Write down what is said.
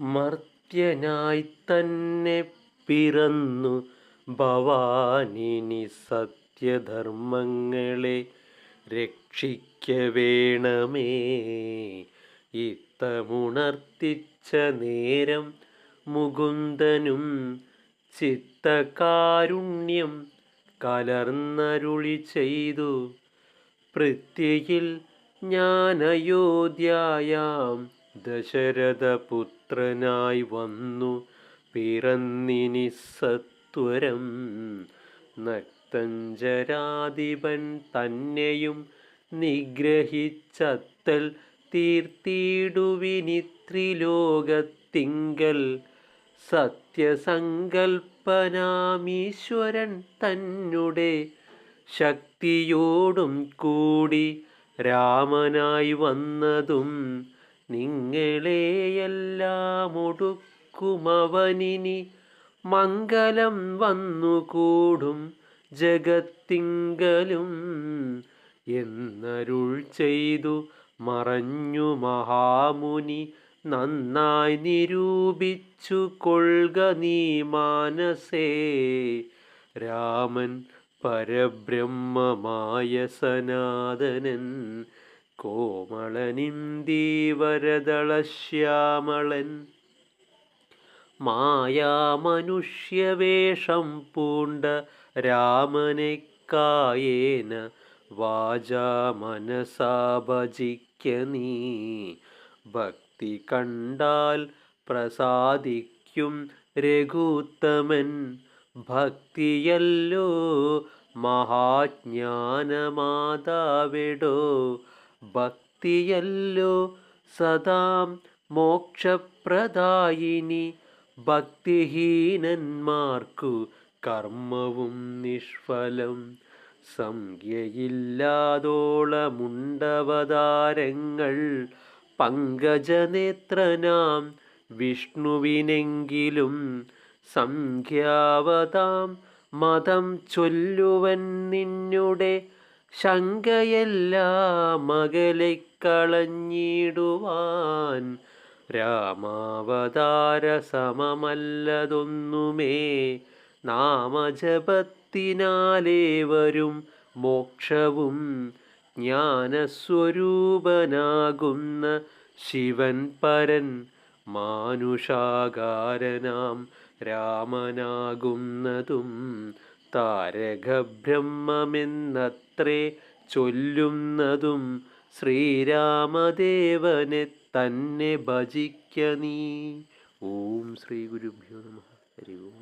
മർത്യനായി തന്നെ പിറന്നു ഭവാനിനി സത്യധർമ്മങ്ങളെ രക്ഷിക്ക വേണമേ. ഇത്തമുണർത്തിച്ച നേരം മുകുന്ദനും ചിത്തകാരുണ്യം കലർന്നരുളി ചെയ്തു. പൃഥ്വിയിൽ ഞാൻ ദശരഥപുത്രനായി വന്നു പിറന്നിനി സത്വരം. നക്തഞ്ചരാധിപൻ തന്നെയും നിഗ്രഹിച്ചത്തൽ തീർത്തിടുവിനിത്രിലോകത്തിങ്കൽ സത്യസങ്കൽപ്പനാമീശ്വരൻ തന്നെ ശക്തിയോടും കൂടി രാമനായി വന്നതും നിങ്ങളെയെല്ലാം ഒടുക്കുമവനിനി മംഗലം വന്നുകൂടും ജഗത്തിങ്കലും എന്നരുൾ ചെയ്തു മറഞ്ഞു മഹാമുനി നന്നായി നിരൂപിച്ചു കൊള്ളുക നീ മാനസേ. രാമൻ പരബ്രഹ്മമായ സനാതനൻ കോമളനിന്ദീവരദളശ്യാമളൻ മായാമനുഷ്യവേഷം പൂണ്ട രാമനെ കായേന വാചാ മനസാ നീ. ഭക്തി കണ്ടാൽ പ്രസാദിക്കും രഘുത്തമൻ. ഭക്തിയല്ലോ മഹാജ്ഞാനമാതാവിടോ. ഭക്തിയല്ലോ സദാം മോക്ഷപ്രദായിനി. ഭക്തിഹീനന്മാർക്കു കർമ്മവും നിഷ്ഫലം. സംഖ്യയില്ലാതോളമുണ്ടവതാരങ്ങൾ പങ്കജനേത്രനാം. വിഷ്ണുവിനെങ്കിലും സംഖ്യാവതാം മതം ചൊല്ലുവൻ നിന്നുടെ ശങ്കയെല്ലാം കളഞ്ഞിടുവാൻ രാമാവതാര സമമല്ലതൊന്നുമേ നാമജപത്തിനാലേ വരും മോക്ഷവും ജ്ഞാനസ്വരൂപനാകുന്ന ശിവൻ പരൻ മാനുഷാകാരനാം രാമനാകുന്നതും താരകബ്രഹ്മമെന്നത്രേ ചൊല്ലുന്നതും ശ്രീരാമദേവനെ തന്നെ ഭജിക്ക നീ. ഓം ശ്രീ ഗുരുഭ്യോ നമ. ഹരി ഓം.